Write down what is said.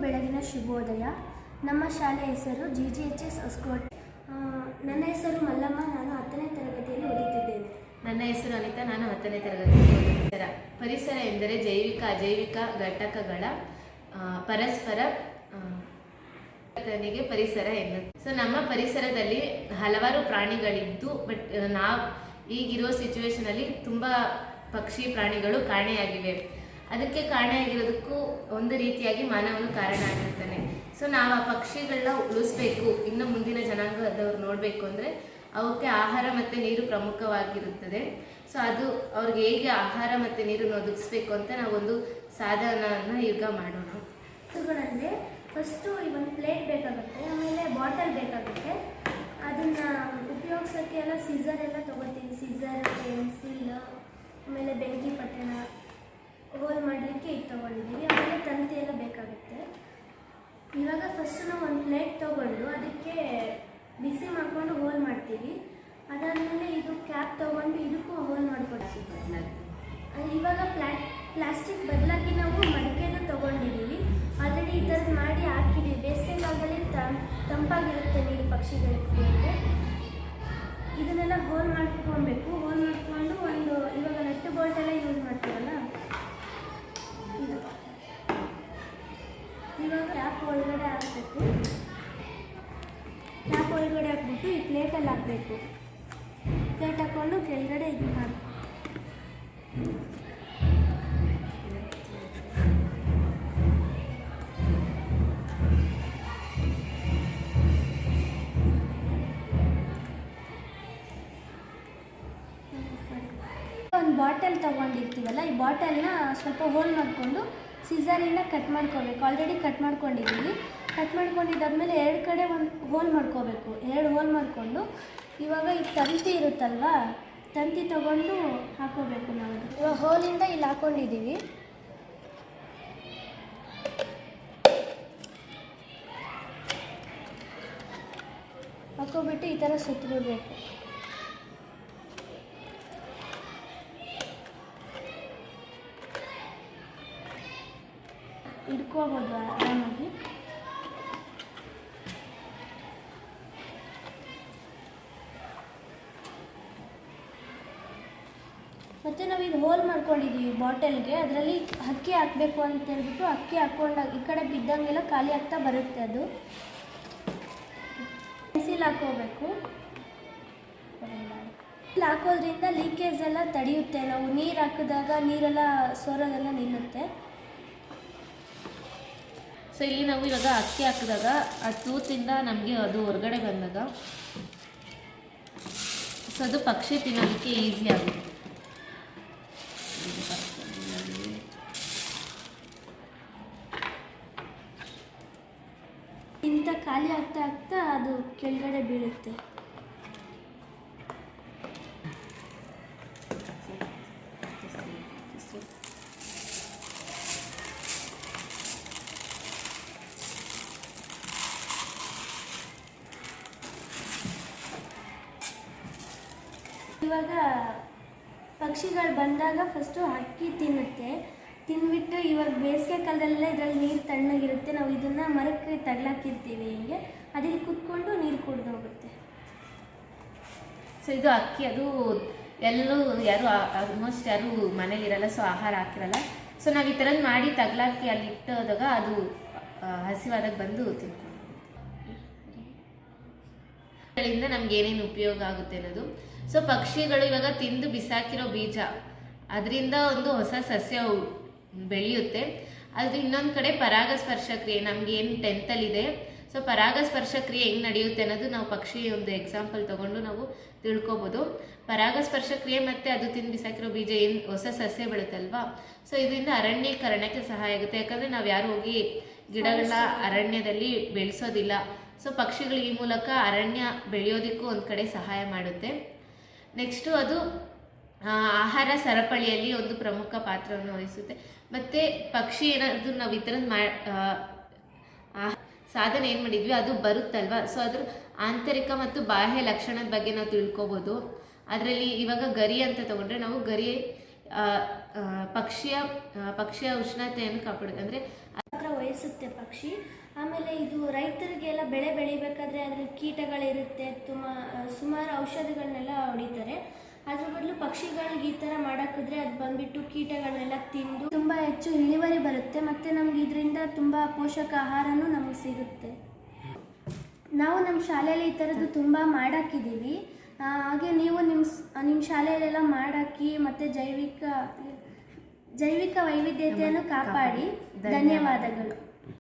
ಬೆಳಗಿನ ಶುಭೋದಯ. ನಮ್ಮ ಶಾಲೆ ಹೆಸರು G G H S Hosakote. ನನ್ನ ಹೆಸರು ಮಲ್ಲಮ್ಮ ನಾನು ಹತ್ತನೇ ತರಗತಿಯಲ್ಲಿ ಓದುತ್ತಿದ್ದೇನೆ. ನನ್ನ ಹೆಸರು ಅನಿತಾ ನಾನು ಹತ್ತನೇ ತರಗತಿಯಲ್ಲಿ ಪರಿಸರ ಪರಿಸರ ಎಂದರೆ ಜೈವಿಕ ಅಜೈವಿಕ ಘಟಕಗಳ ಪರಸ್ಪರ ಆ, ಪರಿಸರ ಎನ್ನುತ್ತೆ. ಸೊ ನಮ್ಮ ಪರಿಸರದಲ್ಲಿ ಹಲವಾರು ಪ್ರಾಣಿಗಳಿದ್ದು ಬಟ್ ನಾವು ಈಗಿರೋ ಸಿಚುವೇಶನಲ್ಲಿ ತುಂಬಾ ಪಕ್ಷಿ ಪ್ರಾಣಿಗಳು ಕಾಣೆಯಾಗಿವೆ. ಅದಕ್ಕೆ ಕಾರಣ ಆಗಿರೋದಕ್ಕೂ ಒಂದು ರೀತಿಯಾಗಿ ಮಾನವನು ಕಾರಣ ಆಗಿರ್ತಾನೆ. ಸೊ ನಾವು ಆ ಪಕ್ಷಿಗಳನ್ನ ಉಳಿಸ್ಬೇಕು. ಇನ್ನು ಮುಂದಿನ ಜನಾಂಗದವ್ರು ನೋಡಬೇಕು ಅಂದರೆ ಅವಕ್ಕೆ ಆಹಾರ ಮತ್ತು ನೀರು ಪ್ರಮುಖವಾಗಿರುತ್ತದೆ. ಸೊ ಅದು ಅವ್ರಿಗೆ ಹೇಗೆ ಆಹಾರ ಮತ್ತು ನೀರನ್ನು ಒದಗಿಸ್ಬೇಕು ಅಂತ ನಾವೊಂದು ಸಾಧನವನ್ನು ಈಗ ಮಾಡೋಣ. ವಸ್ತುಗಳಂದರೆ ಫಸ್ಟು ಈ ಒಂದು ಪ್ಲೇಟ್ ಬೇಕಾಗುತ್ತೆ, ಆಮೇಲೆ ಬಾಟಲ್ ಬೇಕಾಗುತ್ತೆ. ಅದನ್ನು ಉಪಯೋಗಿಸೋಕ್ಕೆ ಎಲ್ಲ ಸೀಸರ್ ಎಲ್ಲ ತೊಗೋತೀವಿ ಸೀಸರ್ ಪೆನ್ಸಿಲ್ ಆಮೇಲೆ ಬೆಂಕಿ ಪಟ್ಟಣ. ಹೋಲ್ ಮಾಡಲಿಕ್ಕೆ ಇದು ತೊಗೊಂಡಿದ್ದೀವಿ. ಆಮೇಲೆ ತಂತಿ ಎಲ್ಲ ಬೇಕಾಗುತ್ತೆ. ಇವಾಗ ಫಸ್ಟ್ ನಾವು ಒಂದು ಪ್ಲೇಟ್ ತೊಗೊಂಡು ಅದಕ್ಕೆ ಬಿಸಿ ಮಾಡಿಕೊಂಡು ಹೋಲ್ ಮಾಡ್ತೀವಿ. ಅದಾದಮೇಲೆ ಇದು ಕ್ಯಾಪ್ ತೊಗೊಂಡು ಇದಕ್ಕೂ ಹೋಲ್ ಮಾಡಿಕೊಡ್ತೀವಿ ಇವಾಗ ಪ್ಲಾ ಪ್ಲಾಸ್ಟಿಕ್ ಬದಲಾಗಿ ನಾವು ಮಡಿಕೆನ ತೊಗೊಂಡಿದ್ದೀವಿ. ಆಲ್ರೆಡಿ ಥರದ್ದು ಮಾಡಿ ಹಾಕಿದ್ದೀವಿ. ಬೇಸಿಗೆಗಾಲದಲ್ಲಿ ತಂಪಾಗಿರುತ್ತೆ ನೀರು ಪಕ್ಷಿಗಳಿಗೆ. ಇದನ್ನೆಲ್ಲ ಹೋಲ್ ಮಾಡ್ಕೊಬೇಕು ಕ್ಯಾಪ್ ಒಳಗಡೆ ಹಾಕ್ಬಿಟ್ಟು ಈ ಪ್ಲೇಟಲ್ಲಿ ಹಾಕಬೇಕು. ಪ್ಲೇಟ್ ಹಾಕ್ಕೊಂಡು ಕೆಳಗಡೆ ಇದು ಮಾಡಿ. ಒಂದು ಬಾಟಲ್ ತೊಗೊಂಡಿರ್ತೀವಲ್ಲ, ಈ ಬಾಟಲ್ನ ಸ್ವಲ್ಪ ಹೋಲ್ ಮಾಡಿಕೊಂಡು ಸಿಸರಿಂದ ಕಟ್ ಮಾಡ್ಕೋಬೇಕು. ಆಲ್ರೆಡಿ ಕಟ್ ಮಾಡ್ಕೊಂಡಿದ್ದೀವಿ ಕಟ್ ಮಾಡ್ಕೊಂಡಿದ್ದಾದ್ಮೇಲೆ ಎರಡು ಕಡೆ ಒಂದು ಹೋಲ್ ಮಾಡ್ಕೋಬೇಕು. ಎರಡು ಹೋಲ್ ಮಾಡಿಕೊಂಡು ಇವಾಗ ಈ ತಂತಿ ಇರುತ್ತಲ್ವ, ತಂತಿ ತಗೊಂಡು ಹಾಕೋಬೇಕು ನಾವು. ಇವಾಗ ಹೋಲಿಂದ ಇಲ್ಲಿ ಹಾಕ್ಕೊಂಡಿದ್ದೀವಿ ಹಾಕೋಬಿಟ್ಟು ಈ ಥರ ಸುತ್ತಬೇಕು ಇಟ್ಕೋಬೋದು ಆರಾಮಾಗಿ. ಮತ್ತು ನಾವು ಇದು ಹೋಲ್ ಮಾಡ್ಕೊಂಡಿದ್ದೀವಿ ಬಾಟಲ್ಗೆ. ಅದರಲ್ಲಿ ಅಕ್ಕಿ ಹಾಕಬೇಕು ಅಂತ ಹೇಳ್ಬಿಟ್ಟು ಅಕ್ಕಿ ಹಾಕ್ಕೊಂಡಾಗ ಈ ಕಡೆ ಬಿದ್ದಂಗೆಲ್ಲ ಖಾಲಿ ಆಗ್ತಾ ಬರುತ್ತೆ ಅದು. ಬಿಸಿಲು ಹಾಕೋಬೇಕು. ಹಾಕೋದ್ರಿಂದ ಲೀಕೇಜ್ ಎಲ್ಲ ತಡೆಯುತ್ತೆ. ನಾವು ನೀರು ಹಾಕಿದಾಗ ನೀರೆಲ್ಲ ಸೋರೋದೆಲ್ಲ ನಿಲ್ಲುತ್ತೆ. ಸೊ ಇಲ್ಲಿ ನಾವು ಇವಾಗ ಅಕ್ಕಿ ಹಾಕಿದಾಗ ಆ ತೂತಿಂದ ನಮಗೆ ಅದು ಹೊರಗಡೆ ಬಂದಾಗ. ಸೊ ಅದು ಪಕ್ಷಿ ತಿನ್ನೋದಕ್ಕೆ ಈಸಿ ಆಗುತ್ತೆ. ಇಂಥ ಖಾಲಿ ಆಗ್ತಾ ಆಗ್ತಾ ಅದು ಕೆಳಗಡೆ ಬೀಳುತ್ತೆ. ಇವಾಗ ಪಕ್ಷಿಗಳು ಬಂದಾಗ ಫಸ್ಟು ಅಕ್ಕಿ ತಿನ್ನುತ್ತೆ. ತಿಂದ್ಬಿಟ್ಟು ಇವಾಗ ಬೇಸಿಗೆ ಕಾಲದಲ್ಲೆಲ್ಲ ಇದರಲ್ಲಿ ನೀರು ತಣ್ಣಗಿರುತ್ತೆ, ನಾವು ಇದನ್ನು ಮರಕ್ಕೆ ತಗ್ಲಾಕಿರ್ತೀವಿ ಹಿಂಗೆ. ಅದಿಲ್ಲಿ ಕುತ್ಕೊಂಡು ನೀರು ಕುಡ್ದು ಹೋಗುತ್ತೆ ಸೊ ಇದು ಅಕ್ಕಿ, ಅದು ಎಲ್ಲೂ ಯಾರು ಆಲ್ಮೋಸ್ಟ್ ಯಾರು ಮನೇಲಿರಲ್ಲ ಸೊ ಆಹಾರ ಹಾಕಿರಲ್ಲ. ಸೊ ನಾವು ಈ ಥರದ್ದು ಮಾಡಿ ತಗ್ಲಾಕಿ ಅಲ್ಲಿ ಇಟ್ಟೋದಾಗ ಅದು ಹಸಿವಾದಾಗ ಬಂದು ತಿನ್ಕೊಂಡು ಗಳಿಂದ ನಮ್ಗೆ ಏನೇನು ಉಪಯೋಗ ಆಗುತ್ತೆ ಅನ್ನೋದು. ಸೊ ಪಕ್ಷಿಗಳು ಇವಾಗ ತಿಂದು ಬಿಸಾಕಿರೋ ಬೀಜ. ಅದರಿಂದ ಒಂದು ಹೊಸ ಸಸ್ಯ ಬೆಳೆಯುತ್ತೆ. ಅದು ಇನ್ನೊಂದು ಕಡೆ ಪರಾಗಸ್ಪರ್ಶ ಕ್ರಿಯೆ ನಮ್ಗೆ ಏನು ಟೆಂತಲ್ಲಿದೆ ಸೊ ಪರಾಗಸ್ಪರ್ಶ ಕ್ರಿಯೆ ಹೆಂಗೆ ನಡೆಯುತ್ತೆ ಅನ್ನೋದು ನಾವು ಪಕ್ಷಿ ಒಂದು ಎಕ್ಸಾಂಪಲ್ ತಗೊಂಡು ನಾವು ತಿಳ್ಕೊಬೋದು. ಪರಾಗಸ್ಪರ್ಶ ಕ್ರಿಯೆ ಮತ್ತು ಅದು ತಿಂದು ಬಿಸಾಕಿರೋ ಬೀಜ ಏನು ಹೊಸ ಸಸ್ಯ ಬೆಳುತ್ತಲ್ವಾ? ಸೊ ಇದರಿಂದ ಅರಣ್ಯೀಕರಣಕ್ಕೆ ಸಹಾಯ ಆಗುತ್ತೆ. ಯಾಕಂದರೆ ನಾವು ಯಾರು ಹೋಗಿ ಗಿಡಗಳನ್ನ ಅರಣ್ಯದಲ್ಲಿ ಬೆಳೆಸೋದಿಲ್ಲ. ಸೊ ಪಕ್ಷಿಗಳು ಈ ಮೂಲಕ ಅರಣ್ಯ ಬೆಳೆಯೋದಕ್ಕೂ ಒಂದು ಕಡೆ ಸಹಾಯ ಮಾಡುತ್ತೆ. ನೆಕ್ಸ್ಟು ಅದು ಆಹಾರ ಸರಪಳಿಯಲ್ಲಿ ಒಂದು ಪ್ರಮುಖ ಪಾತ್ರವನ್ನು ವಹಿಸುತ್ತೆ. ಮತ್ತು ಪಕ್ಷಿ ಏನಾದರೂ ನಾವು ಥರದ್ದು ಮಾ ಸಾಧನೆ ಏನು ಮಾಡಿದ್ವಿ, ಅದು ಬರುತ್ತಲ್ವ? ಸೊ ಅದ್ರ ಆಂತರಿಕ ಮತ್ತು ಬಾಹ್ಯ ಲಕ್ಷಣದ ಬಗ್ಗೆ ನಾವು ತಿಳ್ಕೊಬೋದು. ಅದರಲ್ಲಿ ಇವಾಗ ಗರಿ ಅಂತ ತಗೊಂಡ್ರೆ ನಾವು ಗರಿ ಪಕ್ಷಿಯ ಪಕ್ಷಿಯ ಉಷ್ಣತೆಯನ್ನು ಕಾಪಾಡುತ್ತೆ ಅಂದರೆ ವಹಿಸುತ್ತೆ ಪಕ್ಷಿ. ಪಕ್ಷಿ ಆಮೇಲೆ ಇದು ರೈತರಿಗೆಲ್ಲ ಬೆಳೆ ಬೆಳಿಬೇಕಾದ್ರೆ ಅದ್ರಲ್ಲಿ ಕೀಟಗಳಿರುತ್ತೆ ತುಂಬ ಸುಮಾರು ಔಷಧಿಗಳನ್ನೆಲ್ಲ ಹೊಡಿತಾರೆ. ಅದ್ರ ಬದಲು ಪಕ್ಷಿಗಳಿಗೆ ಈ ಥರ ಮಾಡೋಕ್ಕಿದ್ರೆ ಅದು ಬಂದ್ಬಿಟ್ಟು ಕೀಟಗಳನ್ನೆಲ್ಲ ತಿಂದು ತುಂಬ ಹೆಚ್ಚು ಇಳುವರಿ ಬರುತ್ತೆ ಮತ್ತು ನಮ್ಗೆ ಇದರಿಂದ ತುಂಬ ಪೋಷಕ ಆಹಾರನೂ ನಮಗೆ ಸಿಗುತ್ತೆ. ನಾವು ನಮ್ಮ ಶಾಲೆಯಲ್ಲಿ ಈ ಥರದ್ದು ತುಂಬ ಮಾಡಾಕಿದ್ದೀವಿ ಹಾಗೆ ನೀವು ನಿಮ್ಮ ನಿಮ್ಮ ಶಾಲೆಯಲ್ಲೆಲ್ಲ ಮಾಡಾಕಿ ಮತ್ತು ಜೈವಿಕ ಜೈವಿಕ ವೈವಿಧ್ಯತೆಯನ್ನು ಕಾಪಾಡಿ. ಧನ್ಯವಾದಗಳು.